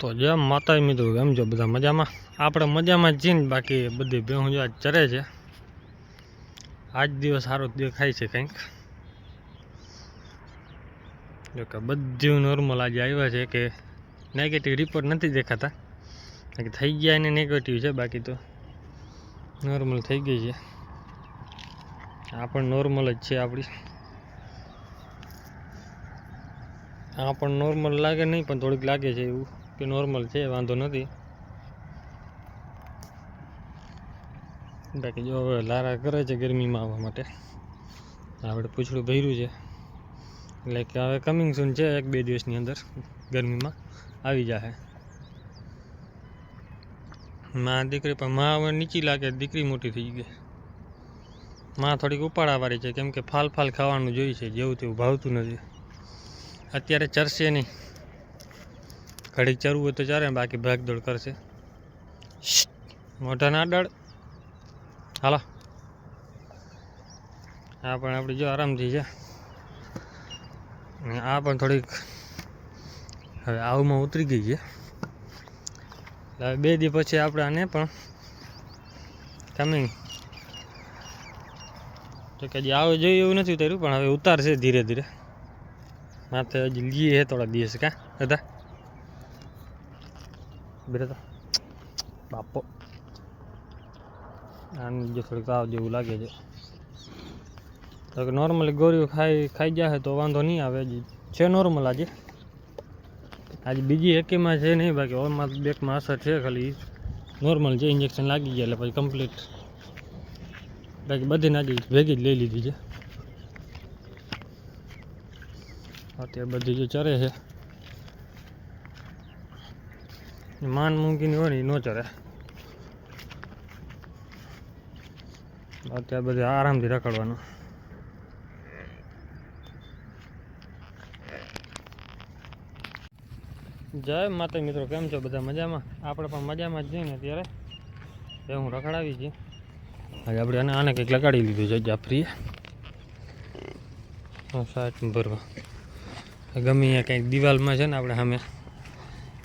તો જેમ માતા મિત્રો, કેમ છો? બધા મજામાં? આપણે મજામાં જ ને, બાકી બધી ભેહું જો ચરે છે. આજ દિવસ સારો દેખાય છે કંઈક. જો કે બધું નોર્મલ આજે આવ્યા છે કે નેગેટિવ રિપોર્ટ નથી દેખાતા. બાકી થઈ ગયા એને નેગેટિવ છે, બાકી તો નોર્મલ થઈ ગઈ છે. આ પણ નોર્મલ જ છે આપણી આ પણ નોર્મલ લાગે નહીં, પણ થોડીક લાગે છે એવું. કે નોર્મલ છે, વાંધો નથી. બાકી જો હવે લારા કરે છે ગરમીમાં આવવા માટે આપણે પૂછડું ભર્યું છે. એટલે કે હવે કમિંગ સૂન છે એક બે દિવસની અંદર, ગરમીમાં આવી જશે માં દીકરી પણ માં હવે નીચી લાગે, દીકરી મોટી થઈ ગઈ. માં થોડીક ઉપાડાવાળી છે, કેમ કે ફાલ ફાલ ખાવાનું જોઈ છે, જેવું તેવું ભાવતું નથી. અત્યારે ચરશે નહીં. ઘડીક ચરવું હોય તો ચાલે ને બાકી ભાગદોડ કરશે. મોટા ના ડળ હાલો. આ પણ આપણી જો આરામથી છે. અને આ પણ થોડીક હવે આવમાં ઉતરી ગઈ છે. હવે બે દી પછી આપણે આને પણ કમિંગ તો કે આવે જોઈએ એવું નથી ઉતાર્યું પણ હવે ઉતારશે ધીરે ધીરે. માથે હજી લીએ હે થોડા દિવસ કાં બધા. બેરે તો બાપો. આની જો થોડીક તાવ જેવું લાગે છે. તો કે નોર્મલી ગોળીઓ ખાઈ ખાઈ જાય તો વાંધો નહીં આવે છે નોર્મલ આજે. આજે બીજી એકેમાં છે નહીં, બાકી ઓલમાં બેકમાં અસર છે ખાલી. નોર્મલ છે ઇન્જેક્શન લાગી ગયા એટલે પછી કમ્પ્લીટ બાકી બધીને આજે ભેગી જ લઈ લીધી છે. અત્યારે બધી જે ચરે છે. માન મૂકીને હોય ને ન ચડે. અત્યારે બધે આરામથી રખડવાનું. જય માતા મિત્રો, કેમ છો બધા મજામાં? આપણે પણ મજામાં જ જઈએ ને અત્યારે. એ હું રખડાવી છે. આજે આપણે આને આને કંઈક લગાડી લીધું છે જાફરીએ સાઠ ભરવા. ગમે અહીંયા કંઈક દિવાલમાં છે ને આપણે સામે.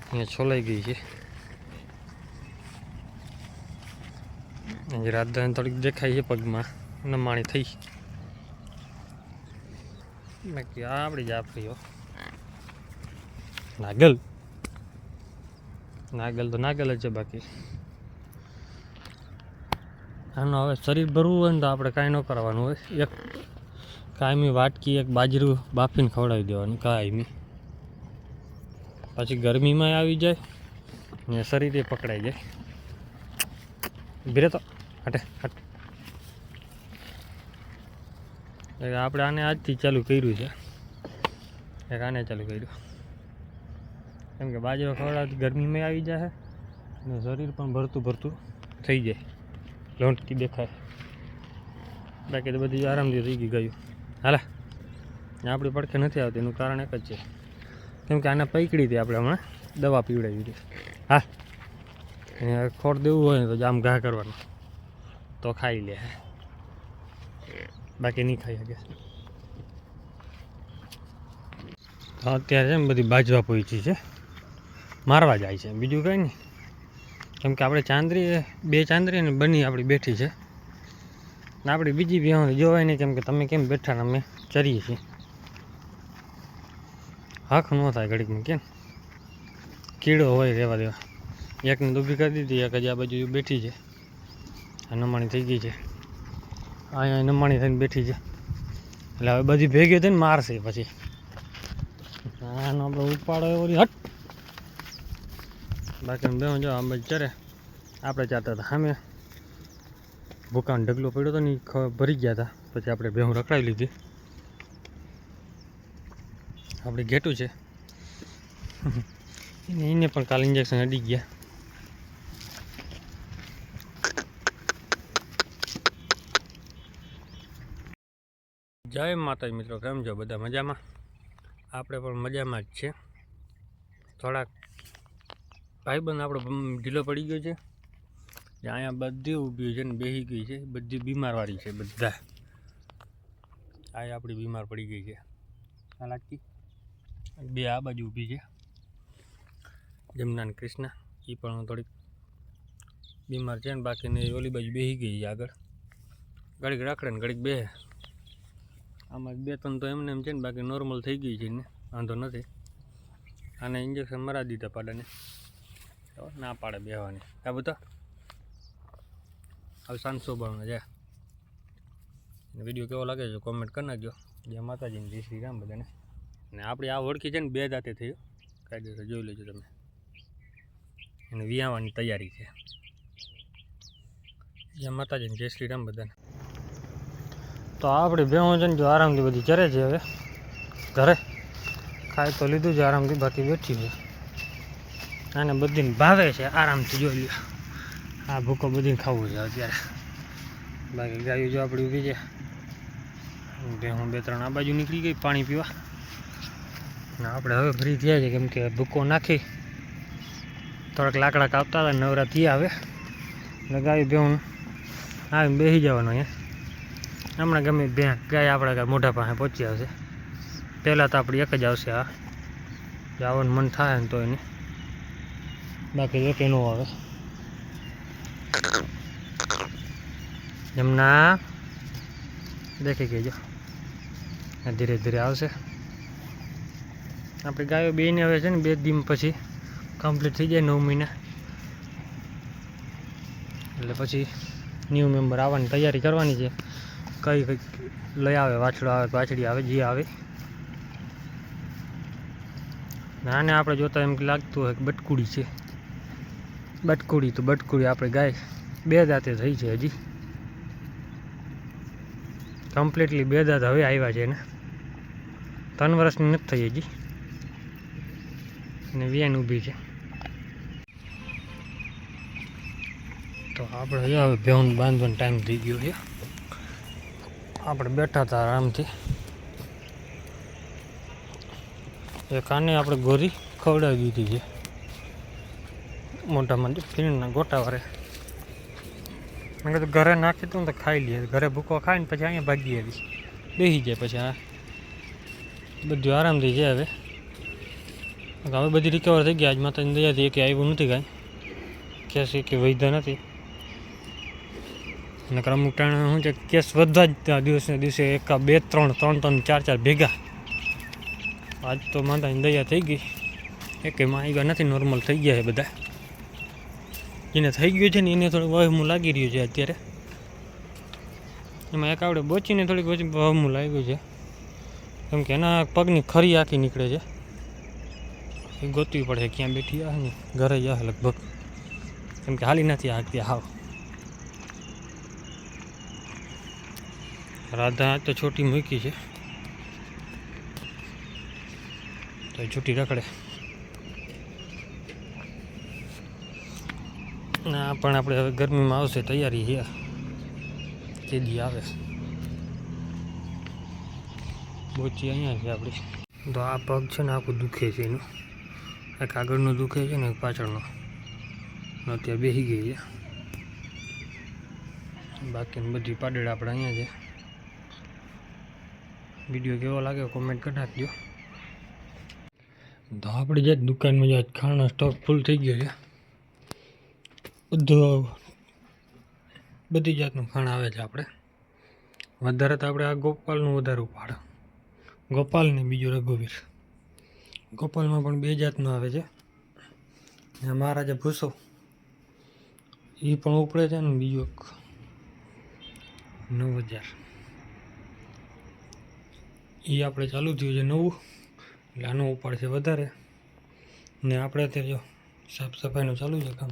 અહીંયા છોલાઈ ગઈ છે. આજે રાજધાની થોડીક દેખાય છે પગમાં. નમાણી થઈ. બાકી આ આપણી જાફરીઓ નાગલ. નાગલ તો નાગલ જ છે બાકી. આનું હવે શરીર ભરવું હોય ને તો આપણે કાંઈ ન કરવાનું હોય. એક કાયમી વાટકી, એક બાજરું બાફીને ખવડાવી દેવાનું, કાયમી. પછી ગરમીમાં આવી જાય ને શરીરે પકડાઈ જાય. ભીરે તો, હટે, હટ. એટલે આપણે આને આજથી ચાલુ કર્યું છે. એક આને ચાલુ કર્યું. કેમ કે બાજરો ખવડાવતી ગરમીમાં આવી જાય ને શરીર પણ ભરતું ભરતું થઈ જાય. લોંટકી દેખાય. બાકી તો બધી આરામથી થઈ ગઈ ગયું. હાલા. આપણી પડખે નથી આવતી, એનું કારણ એક જ છે. કેમ કે આને પકડી હતી આપણે હમણાં. દવા પીવડાવી હતી. હા. ખોટ દેવું હોય તો જામ ઘા કરવાનો. તો ખાઈ લે. બાકી નહીં ખાઈ શકે. તો અત્યારે ને બધી બાજવા પહોંચી છે. મારવા જાય છે. બીજું કંઈ નહીં. કેમ કે આપણે ચાંદરી બે ચાંદરી અને બની આપણી બેઠી છે. ને આપણી બીજી બે જોવાય નહીં કેમ કે તમે કેમ બેઠા અમે ચરીએ છીએ. હક ન થાય ઘડીકમાં કેમ? કીડો હોય રહેવા દેવા. એકને ઊભી કરી દીધી, એક જ આ બાજુ બેઠી છે. આ નમાણી થઈ ગઈ છે. અહીંયા નમાણી થઈને બેઠી છે. એટલે હવે બધી ભેગી થઈને મારશે પછી. આનો આપણે ઉપાડો એવો હટ! બાકી બે જો આમ જ ચરે. આપણે ચાતા હતા સામે. ભૂકાન ઢગલો પડ્યો હતો ને ભરી ગયા હતા. પછી આપણે ભેહું રખડાવી લીધી. આપણે ઘેટું છે. એને પણ કાલ ઇન્જેક્શન અડી ગયા. જય માતાજી મિત્રો, કેમ છો? બધા મજામાં? આપણે પણ મજામાં જ છે. થોડાક ભાઈબંધ આપણો ઢીલો પડી ગયો છે. અહીંયા બધી ઊભી છે ને બેસી ગઈ છે. બધી બીમારવાળી છે બધા. આ આપણી બીમાર પડી ગઈ છે. આ લાગતી બે આ બાજુ ઊભી છે. જમના ને કૃષ્ણ એ પણ થોડીક બીમાર છે ને બાકીની ઓલી બાજુ બેસી ગઈ આગળ. ઘડીક રાખડે ને ઘડીક બે. આમાં બે ત્રણ તો એમને એમ છે ને બાકી નોર્મલ થઈ ગઈ છે ને, વાંધો નથી. આને ઇન્જેક્શન મરા દીધા પાડાને. ના પાડે બેહવાની. આ બધા હવે સાંજ સોબામાં છે. વીડિયો કેવો લાગે છે? કોમેન્ટ કરી નાખજો. જય માતાજીને જય શ્રી રામ બધાને. અને આપણી આ ઓળખી છે ને બે દાંતે થયું કાયદેસર જોઈ લેજો તમે. અને વિયાવાની તૈયારી છે. જય માતાજીને જય શ્રી બધાને. તો આપણે બેહું છે ને જો આરામથી બધી ચરે છે હવે. ઘરે. ખાઈ તો લીધું છે, આરામથી બાકી બેઠી છે. આને બધીને ભાવે છે, આરામથી જોઈ લ્યો. આ ભૂકો બધીને ખાવું છે અત્યારે. બાકી ગાયું જો આપણી ઊભી છે. ભેહું બે ત્રણ આ બાજુ નીકળી ગઈ, પાણી પીવા. ને આપણે હવે ફ્રી થયા છે કેમ કે ભૂકો નાખી. થોડાક લાકડા કાપતા હતા, નવરા થયા હવે. લગાવી બેહું આવીને બેસી જવાનું અહીંયા. હમણાં ગમે બે ગાય આપણા ગાય મોઢા પાસે પહોંચી આવશે. પહેલાં તો આપણી એક જ આવશે આ. આવવાનું મન થાય ને તો એને બાકી એક એનું આવે. એમના દેખી ગઈ જો. ધીરે ધીરે આવશે. આપણી ગાયો બેને હવે છે ને બે દિન પછી કમ્પ્લીટ થઈ જાય નવ મહિના. એટલે પછી ન્યૂ મેમ્બર આવવાની તૈયારી કરવાની છે. કઈ કઈ લઈ આવે, વાછડો આવે, વાછડી આવે, જે આવે. નાને આપણે જોતા એમ લાગતું હોય કે બટકુડી છે. બટકુડી તો બટકુડી આપણે ગાય બે દાંતે થઈ છે હજી. કમ્પ્લીટલી બે દાંત હવે આવ્યા છે એને. ત્રણ વર્ષની નથી થઈ હજી. અને વેન ઊભી છે. તો આપણે હવે ભેવન બાંધવાનો ટાઈમ થઈ ગયો છે. આપણે બેઠા હતા આરામથી. એ કાને આપણે ગોરી ખવડાવી દીધી છે. મોટામાં ફીણના ગોટા વારે. મેં કીધું ઘરે નાખી દઉં તો ખાઈ લઈએ. ઘરે ભૂકો ખાઈને પછી અહીંયા ભાગી આવી. બેસી જાય પછી આ. બધું આરામથી છે હવે. હવે બધી રિકવર થઈ ગયા આજ માતાની દયાથી કે આવ્યું નથી કાંઈ. કેસ કે વૈધા નથી. અને અમુક ટાણે શું છે કેસ બધા જ દિવસને દિવસે એક બે, ત્રણ ત્રણ ત્રણ, ચાર ચાર ભેગા. આજ તો માતાની દયા થઈ ગઈ. એકેમાં આવ્યા નથી નોર્મલ થઈ ગયા છે બધા. જેને થઈ ગયું છે ને એને થોડું વહમું લાગી રહ્યું છે અત્યારે. એમાં એક આવડે બોચીને થોડીક વહમું લાગ્યું છે. કેમ કે એના પગની ખરી આખી નીકળે છે. એ ગોતવી પડે, ક્યાં બેઠી આ ને ઘરે આ લગભગ. કેમ કે હાલી નથી આગતી હાવ. રાધા તો છોટી મૂકી છે. તો છૂટી રખડે. ના, પણ આપણે હવે ગરમીમાં આવશે, તૈયારી છે. કેદી આવે. બોચી અહીંયા છે આપણી. તો આ પગ છે ને, આખું દુખે છે એનું. એક આગળનું દુખે છે ને એક પાછળનો. અત્યારે બેસી ગઈ છે. બાકીની બધી પાડેડ આપણે અહીંયા છે. વીડિયો કેવો લાગે કોમેન્ટ કરી નાખજો. તો આપણે જે દુકાનમાં જે ખાવાનો સ્ટોક ફૂલ થઈ ગયો છે. બધું બધી જાતનું ખાણ આવે છે આપણે વધારે તો આપણે આ ગોપાલનું વધારે ઉપાડ. ગોપાલ ને બીજું રઘુવીર. ગોપાલમાં પણ બે જાતનું આવે છે. ને મહારાજા ભૂસો એ પણ ઉપડે છે ને બીજો નવ હજાર. એ આપણે ચાલુ થયું છે નવું, એટલે આનો ઉપાડ છે વધારે. ને આપણે અત્યારે જો સાફ સફાઈનું ચાલુ છે કામ.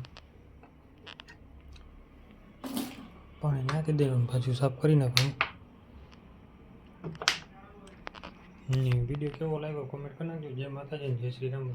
પાણી નાખી દેવાનું, પાછું સાફ કરી નાખવાનું. વીડિયો કેવો લાગ્યો? કોમેન્ટ કરી નાખજો. જય માતાજી જય શ્રી રામ